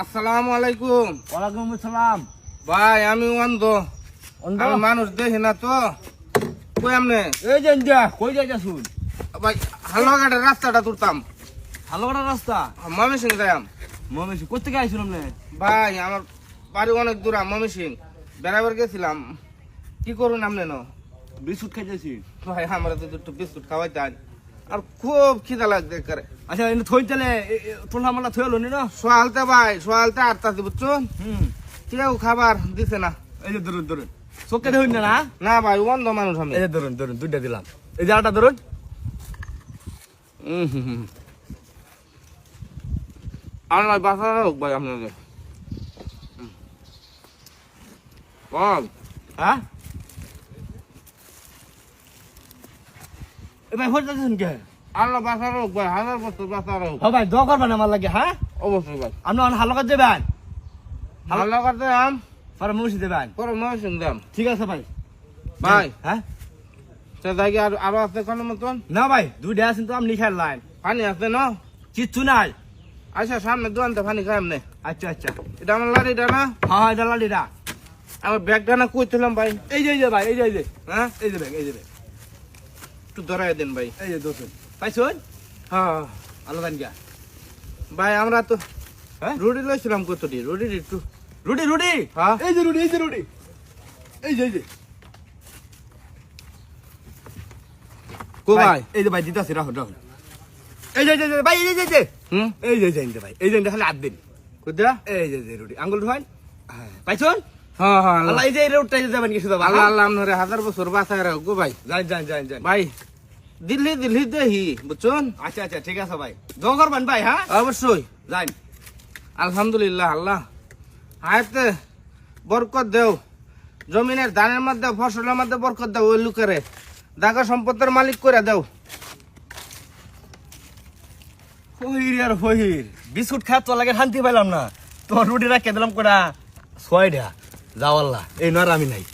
আসসালামু আলাইকুম। ওয়ালাইকুম আসসালাম। ভাই আমি অন্ধ। অন্ধ? মানুষ দেখি না তো। কই আমনে এই যে কই যাইতা শুন ভাই হালুয়াঘাটের রাস্তাটা তুলতাম ভালো রাস্তা? মমি সিং যাইম মমেশি কোথেকে আইছিলাম নে ভাই আমার বাড়ি অনেক দূর মমি সিং বেড়াবার গেছিলাম। কি করুন আমনে ন? বিস্কুট খাইতেছি। ভাই আমার তো একটু বিস্কুট খাওয়াইতেন আর খুব খিদা লাগছে করে আচ্ছা এনে থই তালে টোলা মালা থই হলো না? সোয়ালতে ভাই সোয়ালতে আটটাতে বুঝছুন হুম। কেউ খাবার দিছে না। এই যে ধরুন ধরুন চোখে ধরুন না না? না ভাই অন্ধ মানুষ আমি। এই যে ধরুন ধরুন দুইটা দিলাম। এই যে আটা ধরুন হুম হুম হুম। আর নয় বাসা হোক ভাই আপনাদের। হ্যাঁ? ভাই হয়ে যাচ্ছেন কে? নয় বাসা হোক ভাই হাজার বছর বাসা হোক হ ভাই দোয়া করবেন আমার লাগে হ্যাঁ? অবশ্যই ভাই। আপনি অন হালো কাজ দেবেন। আম পরে মুসি দেবেন। পরে মহসিন দাম ঠিক আছে ভাই। ভাই। হ্যাঁ? সে জায়গা আর আরও আছে কোনো মতন? না ভাই দুইটা আছেন তো আপনি খেয়াল লাইন পানি আছে না? কিচ্ছু নাই। আচ্ছা সামনে দোকানতে পানি খাই এমনি আচ্ছা আচ্ছা। এটা আমার লাড়িটা না? হ্যাঁ হ্যাঁ দালালিরা আমার ব্যাগটা না কইছিলাম ভাই। এই যে এই যে ভাই এই যে এই যে। হ্যাঁ? এই যে ব্যাগ এই যে ব্যাগ। একটু ধরাই দেন ভাই এই যে দোষণ পাইছুন হ্যাঁ আলো গা ভাই আমরা তো হ্যাঁ রুটি লইছিলাম কতটি রুটি একটু রুটি রুটি হ্যাঁ এই যে রুটি এই যে রুটি এই যে এই যে কো ভাই এই যে ভাই দিতাছি রাখো রাখো এই যে এই যে, ভাই এই যে এই যে হুম এই যে এই যে ভাই এই যে খালি হাত দিন এই যে রুটি আঙ্গুল ঢোয়ান পাইছুন হ্যাঁ হ্যাঁ আল্লাহ। আল্লাহ এই যে এই রুটটা যাবেন কিছু দাবা আল্লাহ আল্লাহ আপনারে হাজার বছর বাঁচায় রাখ গো ভাই। যান যান যান যান ভাই দিল্লি দিল্লি দেহি বুঝছেন? আচ্ছা আচ্ছা ঠিক আছে ভাই। দোয়া করবেন ভাই হ্যাঁ? অবশ্যই। আলহামদুলিল্লাহ আল্লাহ। হায়তে বরকত দেও। জমিনের ধানের মধ্যে ফসলের মধ্যে বরকত দেও ওই লোকেরে। দাগা সম্পদের মালিক করে দেও। ফহির আর ফহির। বিস্কুট খাত তো লাগে শান্তি পাইলাম না। তোমার রুটি রাখে দিলাম কটা ছয়টা যাওয়াল্লা। এই নয় আমি নাই।